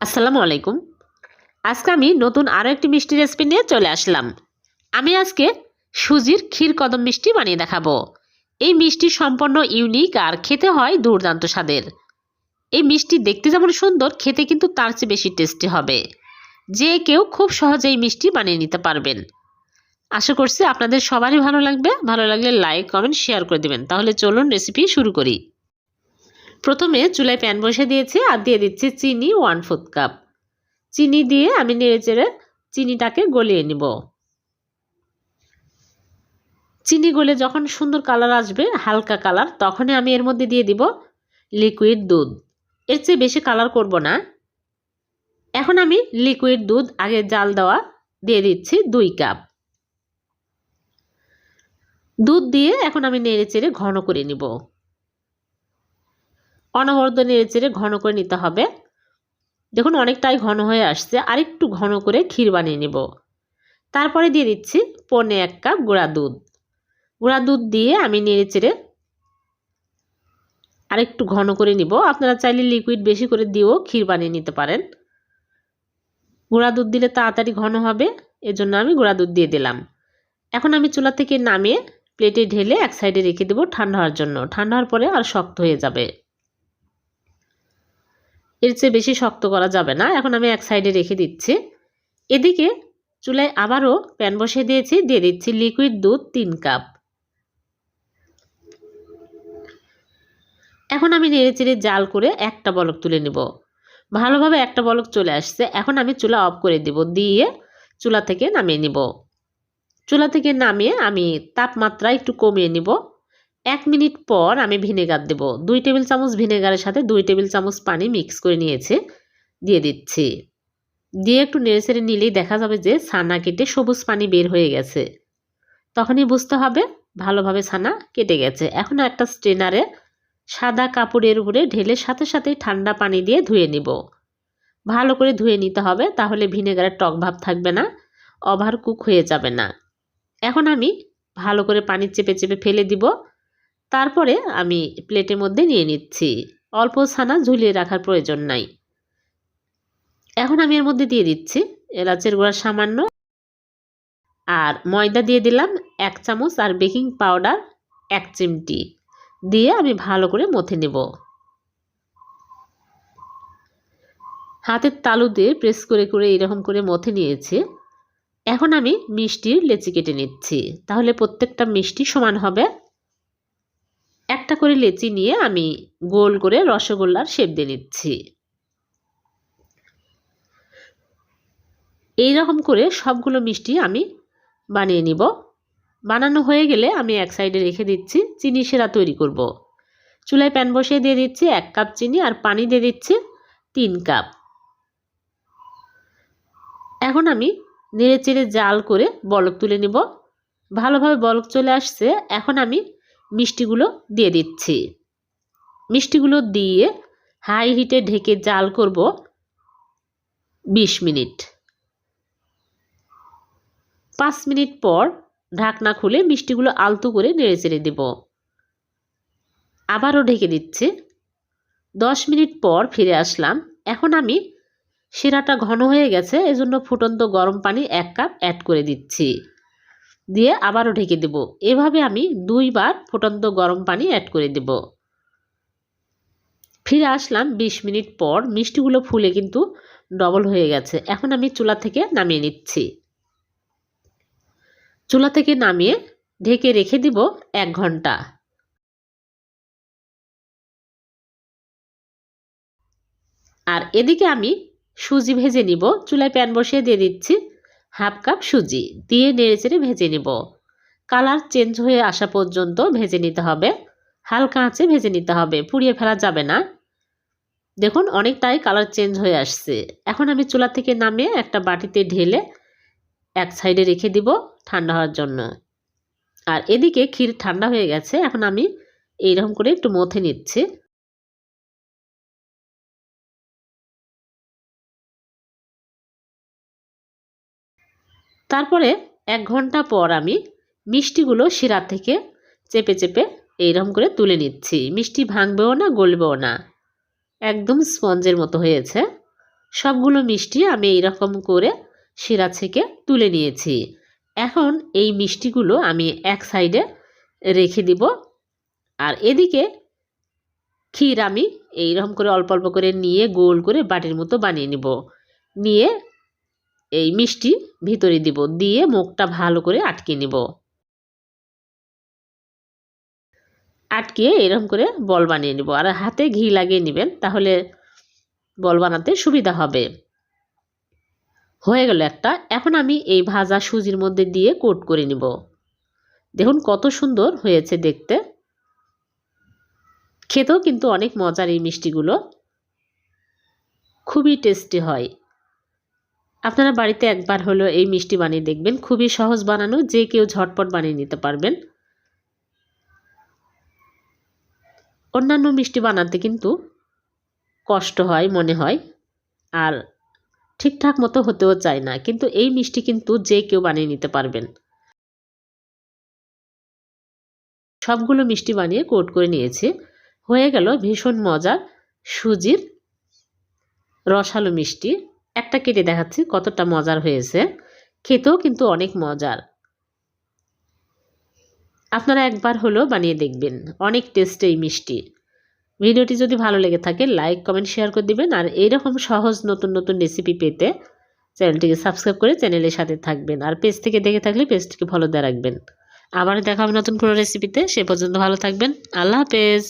আসসালামু আলাইকুম। আজকে আমি নতুন আরও একটি মিষ্টি রেসিপি নিয়ে চলে আসলাম। আমি আজকে সুজির ক্ষীর কদম মিষ্টি বানিয়ে দেখাবো। এই মিষ্টি সম্পূর্ণ ইউনিক আর খেতে হয় দুর্দান্ত স্বাদের। এই মিষ্টি দেখতে যেমন সুন্দর, খেতে কিন্তু তার চেয়ে বেশি টেস্টি হবে। যে কেউ খুব সহজেই মিষ্টি বানিয়ে নিতে পারবেন। আশা করছি আপনাদের সবারই ভালো লাগবে। ভালো লাগলে লাইক কমেন্ট শেয়ার করে দেবেন। তাহলে চলুন রেসিপি শুরু করি। প্রথমে চুলায় প্যান বসে দিয়েছি আর দিয়ে দিচ্ছি চিনি ওয়ান ফোর্থ কাপ চিনি দিয়ে আমি নেড়ে চেড়ে চিনিটাকে গলিয়ে নিব। চিনি গলে যখন সুন্দর কালার আসবে, হালকা কালার তখনই আমি এর মধ্যে দিয়ে দিব লিকুইড দুধ। এর চেয়ে বেশি কালার করব না। এখন আমি লিকুইড দুধ আগে জাল দেওয়া দিয়ে দিচ্ছি দুই কাপ দুধ দিয়ে এখন আমি নেড়ে চেড়ে ঘন করে নিব। অনবরত নেড়ে চেড়ে ঘন করে নিতে হবে। দেখুন, অনেকটাই ঘন হয়ে আসছে। আরেকটু ঘন করে ক্ষীর বানিয়ে নেব। তারপরে দিয়ে দিচ্ছি পনে এক কাপ গুঁড়া দুধ। গুঁড়া দুধ দিয়ে আমি নেড়ে চেড়ে আরেকটু ঘন করে নিব। আপনারা চাইলে লিকুইড বেশি করে দিয়েও ক্ষীর বানিয়ে নিতে পারেন। গুঁড়া দুধ দিলে তাড়াতাড়ি ঘন হবে, এজন্য আমি গুঁড়া দুধ দিয়ে দিলাম। এখন আমি চুলা থেকে নামিয়ে প্লেটে ঢেলে এক সাইডে রেখে দেবো ঠান্ডা হওয়ার জন্য। ঠান্ডা হওয়ার পরে আর শক্ত হয়ে যাবে। এর চেয়ে বেশি শক্ত করা যাবে না। এখন আমি এক সাইডে রেখে দিচ্ছি। এদিকে চুলায় আবারও প্যান বসিয়ে দিয়েছি। দিয়ে দিচ্ছি লিকুইড দুধ তিন কাপ এখন আমি নেড়ে চেড়ে জাল করে একটা বলক তুলে নেব। ভালোভাবে একটা বলক চলে আসছে। এখন আমি চুলা অফ করে দেব। দিয়ে চুলা থেকে নামিয়ে নিব। চুলা থেকে নামিয়ে আমি তাপমাত্রা একটু কমিয়ে নিব। এক মিনিট পর আমি ভিনেগার দেব। দুই টেবিল চামচ ভিনেগারের সাথে দুই টেবিল চামচ পানি মিক্স করে নিয়েছে, দিয়ে দিচ্ছি। দিয়ে একটু নেড়ে চেড়ে নিলেই দেখা যাবে যে ছানা কেটে সবুজ পানি বের হয়ে গেছে। তখনই বুঝতে হবে ভালোভাবে ছানা কেটে গেছে। এখন একটা স্ট্রেনারে সাদা কাপড়ের উপরে ঢেলে সাথে সাথেই ঠান্ডা পানি দিয়ে ধুয়ে নিব। ভালো করে ধুয়ে নিতে হবে, তাহলে ভিনেগারের টক ভাব থাকবে না ওভার কুক হয়ে যাবে না। এখন আমি ভালো করে পানি চেপে চেপে ফেলে দিব। তারপরে আমি প্লেটের মধ্যে নিয়ে নিচ্ছি। অল্প ছানা ঝুলিয়ে রাখার প্রয়োজন নাই। এখন আমি এর মধ্যে দিয়ে দিচ্ছি এলাচের গুঁড়া সামান্য আর ময়দা দিয়ে দিলাম এক চামচ আর বেকিং পাউডার এক চিমটি। দিয়ে আমি ভালো করে মথে নেব। হাতের তালু দিয়ে প্রেস করে করে এরকম করে মথে নিয়েছি। এখন আমি মিষ্টির লেচি কেটে নিচ্ছি। তাহলে প্রত্যেকটা মিষ্টি সমান হবে। একটা করে লেচি নিয়ে আমি গোল করে রসগোল্লার শেপ দিয়ে নিচ্ছি। এই রকম করে সবগুলো মিষ্টি আমি বানিয়ে নিব। বানানো হয়ে গেলে আমি এক সাইডে রেখে দিচ্ছি, চিনি সেরা তৈরি করব। চুলায় প্যান বসিয়ে দিয়ে দিচ্ছি এক কাপ চিনি আর পানি দিয়ে দিচ্ছি তিন কাপ। এখন আমি নেড়ে চেড়ে জাল করে বলক তুলে নিব। ভালোভাবে বলক চলে আসছে। এখন আমি মিষ্টিগুলো দিয়ে দিচ্ছি। মিষ্টিগুলো দিয়ে হাই হিটে ঢেকে জাল করব বিশ মিনিট। পাঁচ মিনিট পর ঢাকনা খুলে মিষ্টিগুলো আলতো করে নেড়ে চেড়ে দেব। আবারও ঢেকে দিচ্ছি। দশ মিনিট পর ফিরে আসলাম। এখন আমি শিরাটা ঘন হয়ে গেছে, এজন্য ফুটন্ত গরম পানি এক কাপ অ্যাড করে দিচ্ছি। দিয়ে আবারও ঢেকে দেব। এভাবে আমি দুইবার ফুটন্ত গরম পানি অ্যাড করে দেব। ফিরে আসলাম বিশ মিনিট পর। মিষ্টিগুলো ফুলে কিন্তু ডবল হয়ে গেছে। এখন আমি চুলা থেকে নামিয়ে নিচ্ছি। চুলা থেকে নামিয়ে ঢেকে রেখে দিব এক ঘণ্টা। আর এদিকে আমি সুজি ভেজে নিব। চুলায় প্যান বসিয়ে দিয়ে দিচ্ছি। হাফ কাপ সুজি দিয়ে নেড়েচেড়ে ভেজে নিব। কালার চেঞ্জ হয়ে আসা পর্যন্ত ভেজে নিতে হবে। হালকা আঁচে ভেজে নিতে হবে, পুড়িয়ে ফেলা যাবে না। দেখুন, অনেকটাই কালার চেঞ্জ হয়ে আসছে। এখন আমি চুলা থেকে নামিয়ে একটা বাটিতে ঢেলে এক সাইডে রেখে দিব ঠান্ডা হওয়ার জন্য। আর এদিকে ক্ষীর ঠান্ডা হয়ে গেছে, এখন আমি এইরকম করে একটু মথে নিচ্ছি। তারপরে এক ঘণ্টা পর আমি মিষ্টিগুলো শিরা থেকে চেপে চেপে এইরকম করে তুলে নিচ্ছি। মিষ্টি ভাঙবেও না, গলবেও না। একদম স্পঞ্জের মতো হয়েছে। সবগুলো মিষ্টি আমি এইরকম করে শিরা থেকে তুলে নিয়েছি। এখন এই মিষ্টিগুলো আমি এক সাইডে রেখে দিব। আর এদিকে ক্ষীর আমি এইরকম করে অল্প অল্প করে নিয়ে গোল করে বাটির মতো বানিয়ে নিব। নিয়ে এই মিষ্টি ভিতরে দিব, দিয়ে মুখটা ভালো করে আটকে নিব। আটকিয়ে এরকম করে বল বানিয়ে নিব। আর হাতে ঘি লাগিয়ে নেবেন, তাহলে বল বানাতে সুবিধা হবে। হয়ে গেল একটা। এখন আমি এই ভাজা সুজির মধ্যে দিয়ে কোট করে নিব। দেখুন কত সুন্দর হয়েছে দেখতে। খেতেও কিন্তু অনেক মজার এই মিষ্টিগুলো। খুবই টেস্টি হয়। আপনারা বাড়িতে একবার হলো এই মিষ্টি বানিয়ে দেখবেন। খুবই সহজ বানানো, যে কেউ ঝটপট বানিয়ে নিতে পারবেন। অন্যান্য মিষ্টি বানাতে কিন্তু কষ্ট হয়, মনে হয়, আর ঠিকঠাক মতো হতেও চায় না। কিন্তু এই মিষ্টি কিন্তু যে কেউ বানিয়ে নিতে পারবেন। সবগুলো মিষ্টি বানিয়ে কোট করে নিয়েছি। হয়ে গেল ভীষণ মজার সুজির রসালো মিষ্টি। একটা কেটে দেখাচ্ছি কতটা মজার হয়েছে। খেতেও কিন্তু অনেক মজার। আপনারা একবার হলেও বানিয়ে দেখবেন। অনেক টেস্ট এই মিষ্টি। ভিডিওটি যদি ভালো লেগে থাকে লাইক কমেন্ট শেয়ার করে দিবেন। আর এইরকম সহজ নতুন নতুন রেসিপি পেতে চ্যানেলটিকে সাবস্ক্রাইব করে চ্যানেলের সাথে থাকবেন। আর পেজ থেকে দেখে থাকলে পেজটিকে ফলো দিয়ে রাখবেন। আবার দেখা হবে নতুন কোনো রেসিপিতে সে পর্যন্ত ভালো থাকবেন। আল্লাহ হাফেজ।